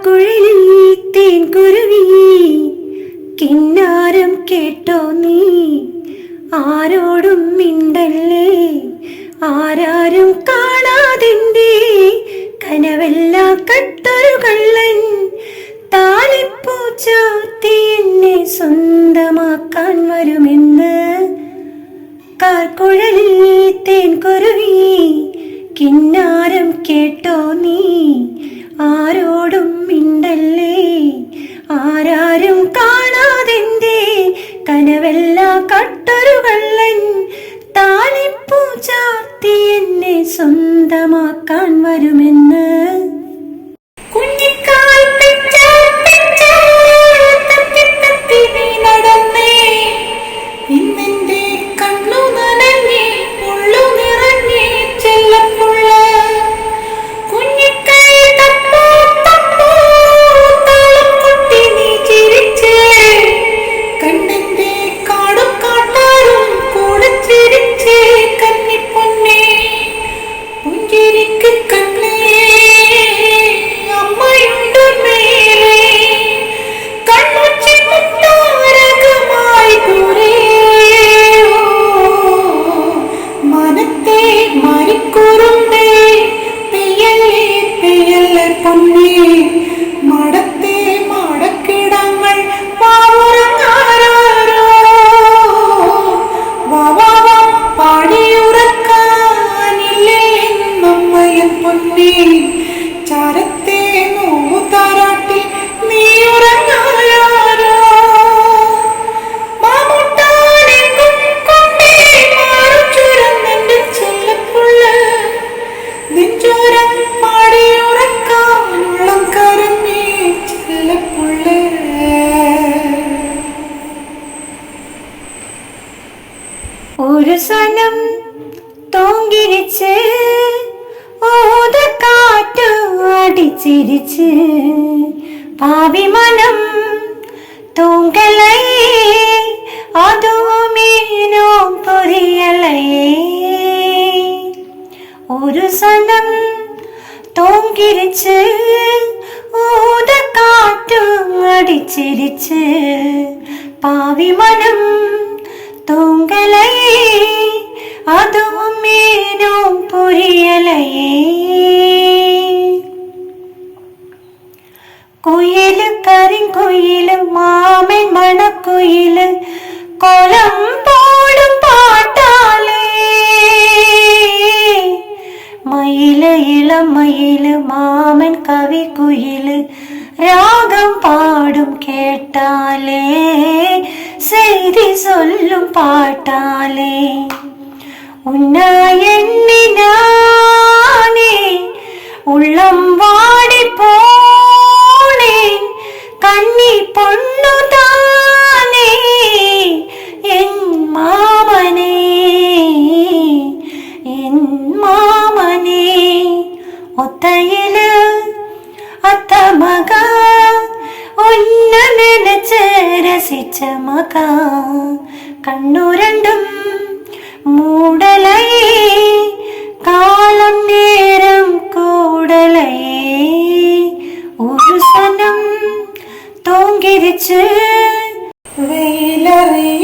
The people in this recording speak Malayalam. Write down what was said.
കാർക്കുഴലിൽ തേൻകുരുവി കിന്നാരം കേട്ടോ നീ? ആരോടും മിണ്ടല്ലേ? ആരാരും കാണാതിന്റെ കനവെല്ലാം കട്ടൊരു കള്ളൻ. താലിപ്പൂച്ചാത്തി എന്നെ സ്വന്തമാക്കാൻ വരുമെന്ന്. കാർക്കുഴലിൽ തേൻകുരുവി കിന്നാരം കേട്ടോ നീ? ആരോടും സ്വന്തമാക്കാൻ വരുമെന്ന് me അടിച്ചിരിച്ച് പാവിമനം അതോ അതുമീനോ പൊറിയലൈ ഒരു സനം തൂങ്കിരിച്ച് ഊതക്കാറ്റും അടിച്ചിരിച്ച് പാവിമനം തൂങ്കലയേ അതോ മീനോ പൊരിയലയേ ராகம் பாடும் கேட்டாலே செய்தி சொல்லும் பாட்டாலே உன்னா எண்ணினா രസിച്ച മക കണ്ണു രണ്ടും മൂടലൈ കാലം നേരം കൂടലൈ ഒരു സനം തോങ്കിരിച്ച് വെയിലറിയാതെ